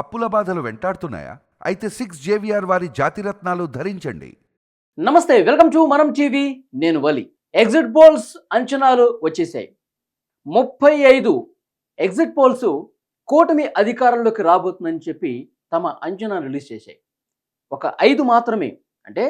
అప్పుల బాధలు వెంటాడుతున్నాయా? అయితే సిక్స్ జేవిఆర్ వారి జాతిరత్నాలు ధరించండి. నమస్తే వెల్కమ్ టు మనం టీవీ. నేను వలి. ఎగ్జిట్ పోల్స్ అంచనాలు వచ్చేసాయి ముప్పై ఐదు ఎగ్జిట్ పోల్స్ కూటమి అధికారంలోకి రాబోతుందని చెప్పి తమ అంచనా రిలీజ్ చేశాయి. ఒక ఐదు మాత్రమే అంటే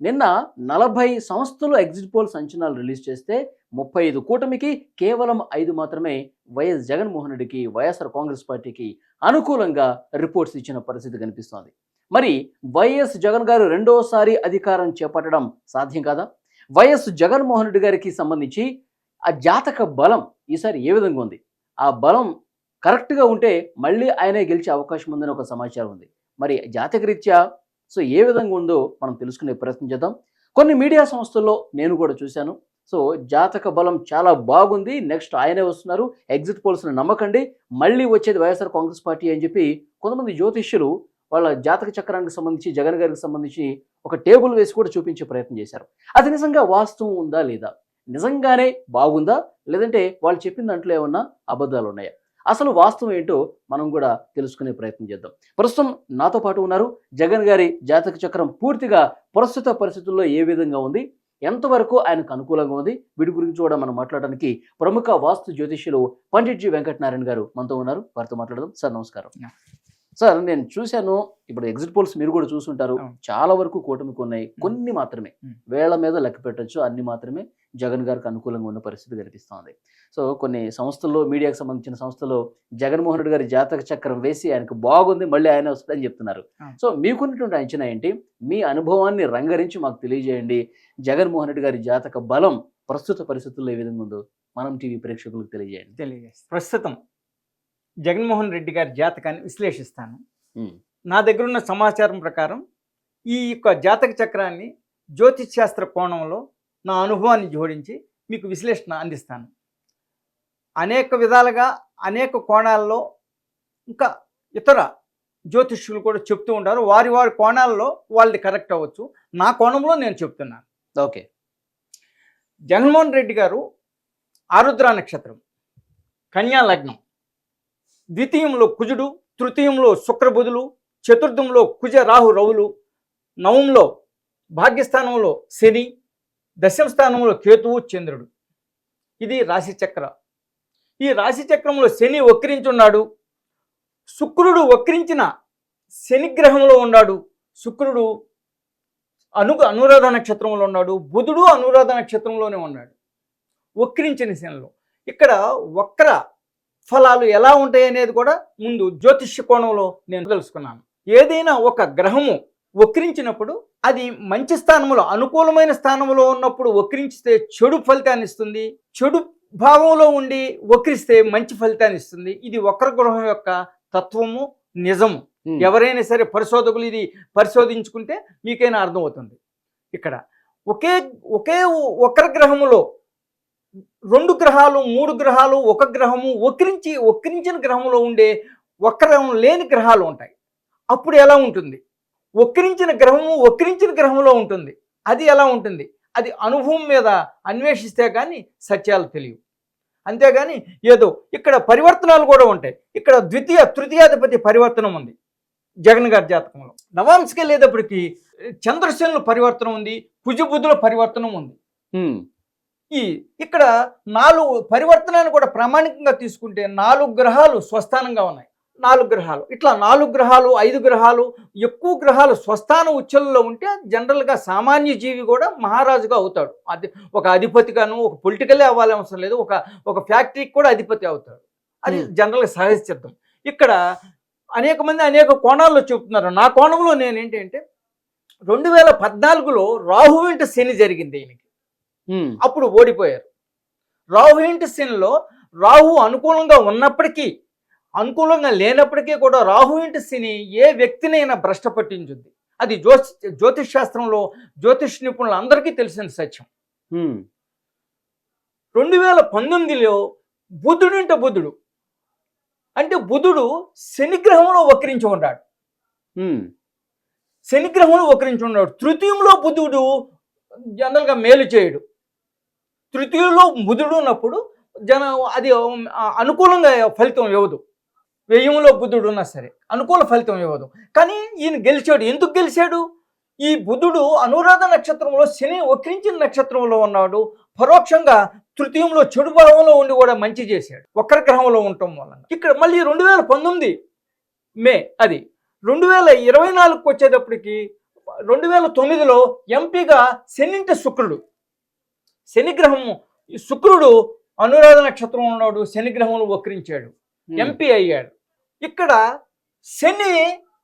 నిన్న నలభై సంస్థలు ఎగ్జిట్ పోల్స్ అంచనాలు రిలీజ్ చేస్తే ముప్పై ఐదు కూటమికి కేవలం ఐదు మాత్రమే వైఎస్ జగన్మోహన్ రెడ్డికి వైఎస్ఆర్ కాంగ్రెస్ పార్టీకి అనుకూలంగా రిపోర్ట్స్ ఇచ్చిన పరిస్థితి కనిపిస్తోంది. మరి వైఎస్ జగన్ గారు రెండోసారి అధికారం చేపట్టడం సాధ్యం కాదా? వైఎస్ జగన్మోహన్ రెడ్డి గారికి సంబంధించి ఆ జాతక బలం ఈసారి ఏ విధంగా ఉంది? ఆ బలం కరెక్ట్గా ఉంటే మళ్ళీ ఆయనే గెలిచే అవకాశం ఉందని ఒక సమాచారం ఉంది. మరి జాతక రీత్యా సో ఏ విధంగా ఉందో మనం తెలుసుకునే ప్రయత్నం చేద్దాం. కొన్ని మీడియా సంస్థల్లో నేను కూడా చూశాను. సో జాతక బలం చాలా బాగుంది. నెక్స్ట్ ఆయనే వస్తున్నారు. ఎగ్జిట్ పోల్స్ని నమ్మకండి. మళ్ళీ వచ్చేది వైఎస్ఆర్ కాంగ్రెస్ పార్టీ అని చెప్పి కొంతమంది జ్యోతిష్యులు వాళ్ళ జాతక చక్రానికి సంబంధించి జగన్ గారికి సంబంధించి ఒక టేబుల్ వేసి కూడా చూపించే ప్రయత్నం చేశారు. అది నిజంగా వాస్తవం ఉందా లేదా? నిజంగానే బాగుందా? లేదంటే వాళ్ళు చెప్పిన దాంట్లో ఏమన్నా అబద్ధాలు ఉన్నాయా? అసలు వాస్తవం ఏంటో మనం కూడా తెలుసుకునే ప్రయత్నం చేద్దాం. ప్రస్తుతం నాతో పాటు ఉన్నారు జగన్ గారి జాతక చక్రం పూర్తిగా ప్రస్తుత పరిస్థితుల్లో ఏ విధంగా ఉంది? ఎంతవరకు ఆయనకు అనుకూలంగా ఉంది? వీటి గురించి కూడా మనం మాట్లాడడానికి ప్రముఖ వాస్తు జ్యోతిష్యులు పండిట్ జి వెంకటనారాయణ గారు మనతో ఉన్నారు. వారితో మాట్లాడదాం. సార్ నమస్కారం. సార్ నేను చూశాను ఇప్పుడు ఎగ్జిట్ పోల్స్ మీరు కూడా చూసుంటారు. చాలా వరకు కూటమికి ఉన్నాయి. కొన్ని మాత్రమే. వేళ్ళ మీద లెక్క పెట్టొచ్చు అన్ని మాత్రమే. జగన్ గారికి అనుకూలంగా ఉన్న పరిస్థితి కనిపిస్తోంది. సో కొన్ని సంస్థల్లో మీడియాకు సంబంధించిన సంస్థలో జగన్మోహన్ రెడ్డి గారి జాతక చక్రం వేసి ఆయనకు బాగుంది మళ్ళీ ఆయన వస్తుందని చెప్తున్నారు. సో మీకున్నటువంటి అంచనా ఏంటి? మీ అనుభవాన్ని రంగరించి మాకు తెలియజేయండి. జగన్మోహన్ రెడ్డి గారి జాతక బలం ప్రస్తుత పరిస్థితుల్లో ఏ విధంగా ఉందో మనం టీవీ ప్రేక్షకులకు తెలియజేయండి. తెలియజేస్తాను ప్రస్తుతం జగన్మోహన్ రెడ్డి గారి జాతకాన్ని విశ్లేషిస్తాను. నా దగ్గర ఉన్న సమాచారం ప్రకారం ఈ యొక్క జాతక చక్రాన్ని జ్యోతిష్ శాస్త్ర కోణంలో నా అనుభవాన్ని జోడించి మీకు విశ్లేషణ అందిస్తాను. అనేక విధాలుగా అనేక కోణాల్లో ఇంకా ఇతర జ్యోతిష్యులు కూడా చెప్తూ ఉంటారు. వారి వారి కోణాల్లో వాళ్ళది కరెక్ట్ అవ్వచ్చు. నా కోణంలో నేను చెప్తున్నాను. ఓకే. జగన్మోహన్ రెడ్డి గారు ఆరుద్ర నక్షత్రం కన్యా లగ్నం ద్వితీయంలో కుజుడు తృతీయంలో శుక్రబుధులు చతుర్థంలో కుజ రాహు రవులు నవంలో భాగ్యస్థానంలో శని దశమ స్థానంలో కేతువు చంద్రుడు. ఇది రాశిచక్ర ఈ రాశిచక్రంలో శని వక్రించున్నాడు. శుక్రుడు వక్రించిన శని గ్రహంలో ఉన్నాడు. శుక్రుడు అను అనురాధ నక్షత్రంలో ఉన్నాడు. బుధుడు అనురాధ నక్షత్రంలోనే ఉన్నాడు. వక్రించిన శనిలో. ఇక్కడ వక్ర ఫలాలు ఎలా ఉంటాయి అనేది కూడా ముందు జ్యోతిష్య కోణంలో నేను తెలుసుకున్నాను. ఏదైనా ఒక గ్రహము వక్రించినప్పుడు అది మంచి స్థానంలో అనుకూలమైన స్థానంలో ఉన్నప్పుడు వక్రించితే చెడు ఫలితాన్ని ఇస్తుంది. చెడు భావంలో ఉండి వక్రిస్తే మంచి ఫలితాన్ని ఇస్తుంది. ఇది వక్ర గ్రహం యొక్క తత్వము నిజము. ఎవరైనా సరే పరిశోధకులు ఇది పరిశోధించుకుంటే మీకైనా అర్థమవుతుంది. ఇక్కడ ఒకే ఒకే వక్ర గ్రహములో రెండు గ్రహాలు మూడు గ్రహాలు ఒక గ్రహము వక్రించి వక్రించిన గ్రహంలో ఉండే వక్రం లేని గ్రహాలు ఉంటాయి. అప్పుడు ఎలా ఉంటుంది? వక్రించిన గ్రహము వక్రించిన గ్రహంలో ఉంటుంది. అది ఎలా ఉంటుంది? అది అనుభవం మీద అన్వేషిస్తే కానీ సత్యాలు తెలియవు. అంతేగాని ఏదో ఇక్కడ పరివర్తనాలు కూడా ఉంటాయి. ఇక్కడ ద్వితీయ తృతీయాధిపతి పరివర్తనం ఉంది జగన్ గారి జాతకంలో. నవాంశకి వెళ్ళేటప్పటికి చంద్రశనుల పరివర్తనం ఉంది కుజబుద్ధుల పరివర్తనం ఉంది. ఈ ఇక్కడ నాలుగు పరివర్తనాన్ని కూడా ప్రామాణికంగా తీసుకుంటే నాలుగు గ్రహాలు స్వస్థానంగా ఉన్నాయి. నాలుగు గ్రహాలు. ఇట్లా నాలుగు గ్రహాలు ఐదు గ్రహాలు ఎక్కువ గ్రహాలు స్వస్థాన ఉచ్చల్లో ఉంటే జనరల్గా సామాన్య జీవి కూడా మహారాజుగా అవుతాడు. అది ఒక అధిపతిగాను ఒక పొలిటికలే అవ్వాలి అవసరం లేదు. ఒక ఒక ఫ్యాక్టరీకి కూడా అధిపతి అవుతాడు. అది. జనరల్గా సహజ సిద్ధం. ఇక్కడ అనేక మంది అనేక కోణాల్లో చెప్తున్నారు నా కోణంలో నేను ఏంటంటే రెండు వేల పద్నాలుగులో రాహు వెంట శని జరిగింది ఈయనకి. అప్పుడు ఓడిపోయారు. రాహు ఇంటి శనిలో రాహు అనుకూలంగా ఉన్నప్పటికీ అనుకూలంగా లేనప్పటికీ కూడా రాహు ఇంటి శని ఏ వ్యక్తినైనా భ్రష్ట పట్టించుద్ది. అది జ్యోతి జ్యోతిష్ శాస్త్రంలో జ్యోతిష్ నిపుణులు అందరికీ తెలిసిన సత్యం. రెండు వేల పంతొమ్మిదిలో బుధుడింట బుధుడు. అంటే బుధుడు శనిగ్రహంలో వక్రించి ఉన్నాడు. శనిగ్రహంలో వక్రించి ఉన్నాడు. తృతీయంలో బుధుడు జనరల్గా మేలు చేయడు. తృతీయంలో బుధుడు ఉన్నప్పుడు జన అది అనుకూలంగా ఫలితం ఇవ్వదు. వ్యయంలో బుధుడు ఉన్నా సరే అనుకూల ఫలితం ఇవ్వదు. కానీ ఈయన గెలిచాడు. ఎందుకు గెలిచాడు? ఈ బుధుడు అనురాధ నక్షత్రంలో శని వక్రించిన నక్షత్రంలో ఉన్నాడు. పరోక్షంగా తృతీయంలో చెడు భావంలో ఉండి కూడా మంచి చేశాడు. వక్ర గ్రహంలో ఉండటం వలన. ఇక్కడ మళ్ళీ రెండు వేల పంతొమ్మిది మే అది. రెండు వేల ఇరవై నాలుగుకి వచ్చేటప్పటికి రెండు వేల తొమ్మిదిలో ఎంపీగా శనింటి శుక్రుడు. శనిగ్రహము శుక్రుడు అనురాధ నక్షత్రం ఉన్నాడు. శనిగ్రహంలో వక్రించాడు. ఎంపీ అయ్యాడు. ఇక్కడ శని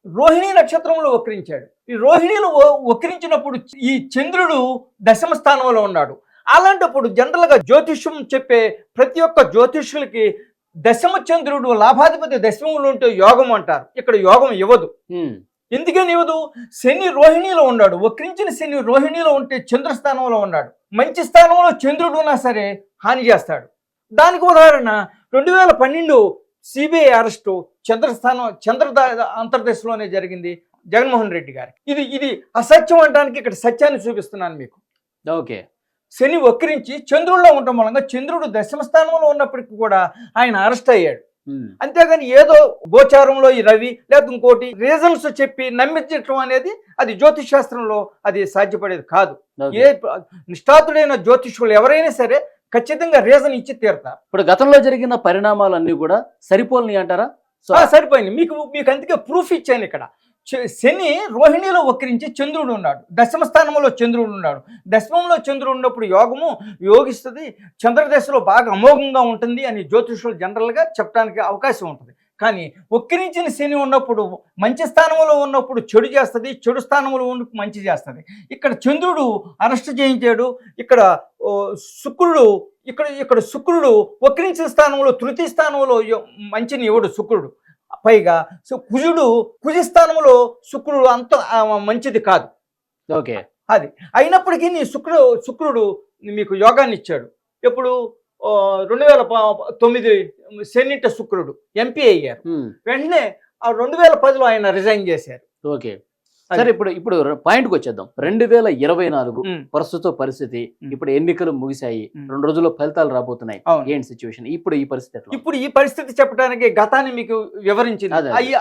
రోహిణి నక్షత్రంలో వక్రించాడు. ఈ రోహిణిలో వక్రించినప్పుడు ఈ చంద్రుడు దశమ స్థానంలో ఉన్నాడు. అలాంటప్పుడు జనరల్గా జ్యోతిష్యం చెప్పే ప్రతి ఒక్క జ్యోతిష్యులకి దశమ చంద్రుడు లాభాధిపతి దశమంలో ఉంటే యోగం అంటారు. ఇక్కడ యోగం ఇవ్వదు. ఎందుకని ఇవ్వదు? శని రోహిణిలో ఉన్నాడు. వక్రించిన శని రోహిణిలో ఉంటే చంద్రస్థానంలో ఉన్నాడు. మంచి స్థానంలో చంద్రుడు ఉన్నా సరే హాని చేస్తాడు. దానికి ఉదాహరణ రెండు వేల పన్నెండు సిబిఐ అరెస్టు చంద్రస్థానం చంద్ర అంతర్దశలోనే జరిగింది జగన్మోహన్ రెడ్డి గారి. ఇది ఇది అసత్యం అనడానికి ఇక్కడ సత్యాన్ని చూపిస్తున్నాను మీకు. ఓకే. శని వక్రించి చంద్రుల్లో ఉండటం మూలంగా చంద్రుడు దశమ స్థానంలో ఉన్నప్పటికీ కూడా ఆయన అరెస్ట్ అయ్యాడు. అంతేగాని ఏదో గోచారంలో ఈ రవి లేదా ఇంకోటి రీజన్స్ చెప్పి నమ్మించటం అనేది అది జ్యోతిష్ శాస్త్రంలో అది సాధ్యపడేది కాదు. ఏ నిష్ఠాతుడైన జ్యోతిష్యులు ఎవరైనా సరే ఖచ్చితంగా రీజన్ ఇచ్చి తీరుతారు. ఇప్పుడు గతంలో జరిగిన పరిణామాలన్నీ కూడా సరిపోలని అంటారా? సరిపోయింది. మీకు మీకు అందుకే ప్రూఫ్ ఇచ్చాను ఇక్కడ. చ- శని రోహిణిలో వక్రించి చంద్రుడు ఉన్నాడు. దశమ స్థానంలో చంద్రుడు ఉన్నాడు. దశమంలో చంద్రుడు ఉన్నప్పుడు యోగము యోగిస్తుంది. చంద్రదశలో బాగా అమోఘంగా ఉంటుంది అని జ్యోతిషులు జనరల్గా చెప్పడానికి అవకాశం ఉంటుంది. కానీ వక్రించిన శని ఉన్నప్పుడు మంచి స్థానంలో ఉన్నప్పుడు చెడు చేస్తుంది. చెడు స్థానంలో ఉన్న మంచి చేస్తుంది. ఇక్కడ చంద్రుడు అరెస్ట్ చేయించాడు. ఇక్కడ ఓ, శుక్రుడు ఇక్కడ ఇక్కడ శుక్రుడు వక్రించిన స్థానంలో తృతీయ స్థానంలో మంచిని ఇవ్వడు శుక్రుడు. పైగా సో కుజుడు కుజ స్థానంలో శుక్రుడు అంత మంచిది కాదు. ఓకే. అది. అయినప్పటికీ నీ శుక్రుడు శుక్రుడు మీకు యోగాన్ని ఇచ్చాడు ఎప్పుడు రెండు వేల తొమ్మిది సెనిట శుక్రుడు ఎంపీ అయ్యారు. వెంటనే ఆ రెండు వేల పదిలో ఆయన రిజైన్ చేశారు. ఓకే. సరే ఇప్పుడు ఇప్పుడు పాయింట్కి వచ్చేద్దాం రెండు వేల ఇరవై నాలుగు ప్రస్తుత పరిస్థితి. ఇప్పుడు ఎన్నికలు ముగిశాయి. రెండు రోజుల్లో ఫలితాలు రాబోతున్నాయి. ఏంటి సిచ్యువేషన్? ఇప్పుడు ఈ పరిస్థితి ఇప్పుడు ఈ పరిస్థితి చెప్పడానికి గతాన్ని మీకు వివరించింది.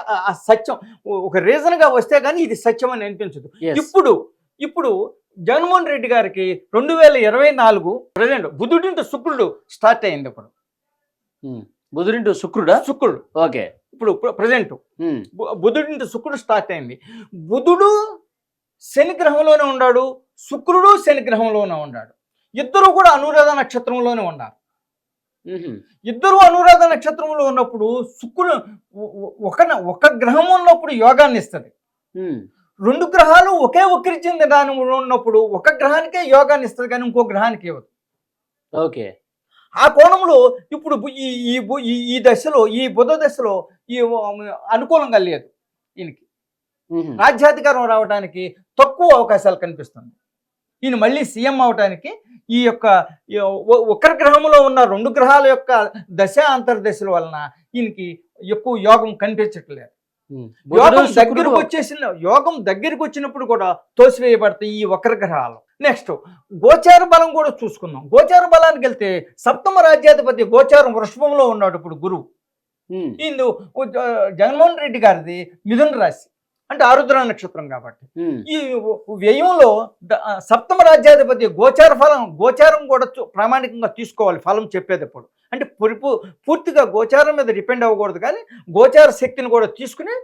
ఆ- సత్యం ఒక రీజన్గా వస్తే గానీ ఇది సత్యం అని అనిపించదు. ఇప్పుడు ఇప్పుడు జగన్మోహన్ రెడ్డి గారికి రెండు వేల ఇరవై నాలుగు ప్రజెంట్ బుధుడింటి శుక్రుడు స్టార్ట్ అయింది ఇప్పుడు. బుధుడింటూ శుక్రుడా? శుక్రుడు. ఓకే. ఇప్పుడు ప్రజెంట్ ఉమ్. బుధుడింటి శుక్రుడు స్టార్ట్ అయింది. బుధుడు శని గ్రహంలోనే ఉన్నాడు శుక్రుడు శని గ్రహంలోనే ఉన్నాడు ఇద్దరు కూడా అనురాధ నక్షత్రంలోనే ఉన్నారు. ఇద్దరు అనురాధ నక్షత్రంలో ఉన్నప్పుడు శుక్రుడు ఒక ఒక గ్రహం ఉన్నప్పుడు యోగాన్ని ఇస్తుంది. రెండు గ్రహాలు ఒకే వక్రించిన దాని ఉన్నప్పుడు ఒక గ్రహానికే యోగాన్ని ఇస్తుంది కానీ ఇంకో గ్రహానికి ఇవ్వదు. ఓకే. ఆ కోణంలో ఇప్పుడు ఈ ఈ దశలో ఈ బుధ దశలో ఈ అనుకూలంగా లేదు ఈయనకి. రాజ్యాధికారం రావడానికి తక్కువ అవకాశాలు కనిపిస్తుంది ఈయన మళ్ళీ సీఎం అవడానికి ఈ యొక్క ఈ ఒ- ఒక్కరి గ్రహంలో ఉన్న రెండు గ్రహాల యొక్క దశ అంతర్దశల వలన ఈయనకి ఎక్కువ యోగం కనిపించట్లేదు. యోగం దగ్గరకు వచ్చేసిన యోగం దగ్గరికి వచ్చినప్పుడు కూడా తోసివేయబడతాయి ఈ వక్ర గ్రహాలు నెక్స్ట్ గోచార బలం కూడా చూసుకుందాం గోచార బలానికి వెళ్తే సప్తమ రాజ్యాధిపతి గోచారం వృషభంలో ఉన్నాడు ఇప్పుడు గురువు. ఇందు జగన్మోహన్ రెడ్డి గారిది మిథున రాశి అంటే ఆరుద్ర నక్షత్రం కాబట్టి. ఈ వ్యయంలో సప్తమ రాజ్యాధిపతి గోచార ఫలం గోచారం కూడా ప్రామాణికంగా తీసుకోవాలి ఫలం చెప్పేటప్పుడు అంటే పురిపు పూర్తిగా గోచారం మీద డిపెండ్ అవ్వకూడదు కానీ గోచార శక్తిని కూడా తీసుకుని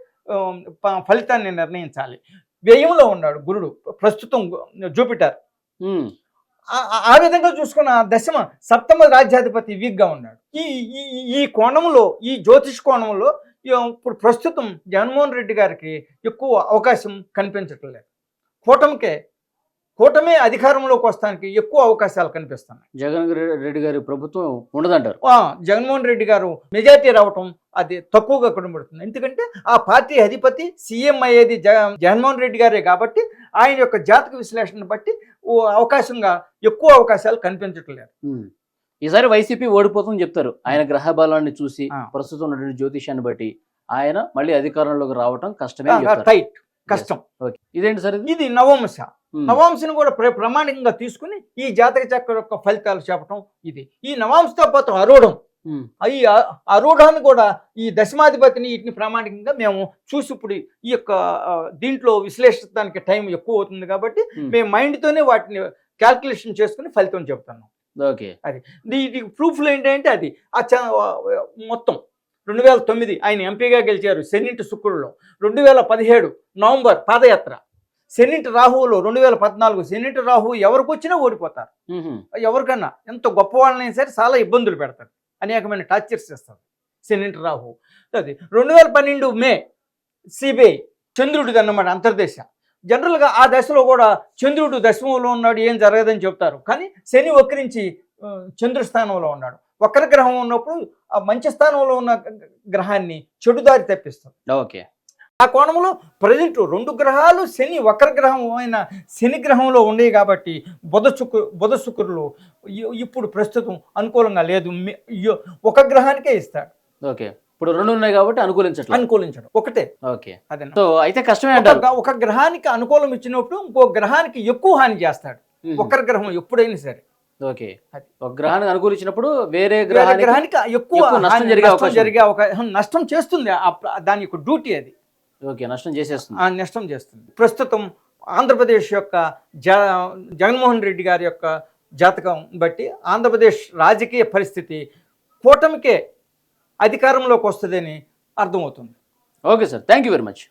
ఫలితాన్ని నిర్ణయించాలి వ్యయంలో ఉన్నాడు గురుడు ప్రస్తుతం జూపిటర్. ఆ- విధంగా చూసుకున్న దశమ సప్తమ రాజ్యాధిపతి వీక్గా ఉన్నాడు. ఈ ఈ ఈ కోణంలో ఈ జ్యోతిష్ కోణంలో ఇప్పుడు ప్రస్తుతం జగన్మోహన్ రెడ్డి గారికి ఎక్కువ అవకాశం కనిపించట్లేదు. కూటమికే కూటమి అధికారంలోకి వస్తానికి ఎక్కువ అవకాశాలు కనిపిస్తున్నాయి. జగన్ రెడ్డి గారి ప్రభుత్వం ఉండదంటారు. జగన్మోహన్ రెడ్డి గారు మెజార్టీ రావటం అది తక్కువగా కనబడుతుంది. ఎందుకంటే ఆ పార్టీ అధిపతి సీఎం అయ్యేది జగ జగన్మోహన్ రెడ్డి గారే కాబట్టి ఆయన యొక్క జాతక విశ్లేషణ బట్టి అవకాశంగా ఎక్కువ అవకాశాలు కనిపించట్లేదు. ఈసారి వైసీపీ ఓడిపోతుందని చెప్తారు. ఆయన గ్రహ బలాన్ని చూసి. ప్రస్తుతం ఉన్నటువంటి జ్యోతిష్యాన్ని బట్టి ఆయన మళ్ళీ అధికారంలోకి రావటం కష్టమే. టైట్. కష్టం. ఓకే. ఇదేంటి సార్ ఇది? ఉమ్. నవాంశను కూడా ప్ర- ప్రామాణికంగా తీసుకుని ఈ జాతక చక్ర యొక్క ఫలితాలు చెప్పటం ఇది. ఈ నవాంశతో పాటు అరూఢం. ఉమ్, ఈ ఆరూఢాన్ని కూడా ఈ దశమాధిపతిని వీటిని ప్రామాణికంగా మేము చూసి ఇప్పుడు ఈ యొక్క దీంట్లో విశ్లేషించడానికి టైం ఎక్కువ అవుతుంది కాబట్టి ఉమ్. మేము మైండ్తోనే వాటిని క్యాల్కులేషన్ చేసుకుని ఫలితం చెప్తాను ఓకే దీనికి ప్రూఫ్లు ఏంటంటే అది. ఆ మొత్తం. రెండు వేల తొమ్మిది ఆయన ఎంపీగా గెలిచారు సెన్నింటి శుక్రుడులో రెండు వేల పదిహేడు నవంబర్ పాదయాత్ర. సెన్నింటి రాహువులో రెండు వేల పద్నాలుగు సెన్నింటి రాహువు ఎవరికి వచ్చినా ఓడిపోతారు. ఎవరికన్నా ఎంత గొప్ప వాళ్ళనైనా సరే చాలా ఇబ్బందులు పెడతారు. అనేకమైన టార్చర్స్ చేస్తారు సెనెంట్ రాహు అది రెండు వేల పన్నెండు మే సిబిఐ చంద్రుడిది అన్నమాట అంతర్దేశ. జనరల్గా ఆ దశలో కూడా చంద్రుడు దశమంలో ఉన్నాడు ఏం జరగదని చెప్తారు. కానీ శని వక్రించి ఆ, చంద్రు స్థానంలో ఉన్నాడు. వక్ర గ్రహం ఉన్నప్పుడు ఆ మంచి స్థానంలో ఉన్న గ్రహాన్ని చెడుదారి తెప్పిస్తుంది ఓకే. ఆ కోణంలో ప్రజెంట్ రెండు గ్రహాలు శని వక్ర గ్రహం అయిన శని గ్రహంలో ఉండేవి కాబట్టి బుధ శుక్రు బుధ శుక్రులు ఇప్పుడు ప్రస్తుతం అనుకూలంగా లేదు. ఒక గ్రహానికే ఇస్తాడు. ఓకే. ఇప్పుడు రెండు ఉన్నాయి కాబట్టి అనుకూలించట్లేదు. అనుకూలించడం. ఒకటే. ఓకే. అదే సో అయితే కష్టమే అంటారు. ఒక గ్రహానికి అనుకూలం ఇచ్చినప్పుడు ఇంకో గ్రహానికి ఎక్కువ హాని చేస్తాడు. వక్ర గ్రహం ఎప్పుడైనా సరే. ఓకే. ఒక గ్రహానికి అనుకూలించినప్పుడు వేరే గ్రహానికి ఎక్కువ నష్టం జరిగే అవకాశం జరిగే అవకాశం నష్టం చేస్తుంది దాని యొక్క డ్యూటీ అది. ఓకే నష్టం చేసేస్తుంది. నష్టం చేస్తుంది. ప్రస్తుతం ఆంధ్రప్రదేశ్ యొక్క జ జగన్మోహన్ రెడ్డి గారి యొక్క జాతకం బట్టి ఆంధ్రప్రదేశ్ రాజకీయ పరిస్థితి కూటమికే అధికారంలోకి వస్తుందని అర్థమవుతుంది. Okay sir. Thank you very much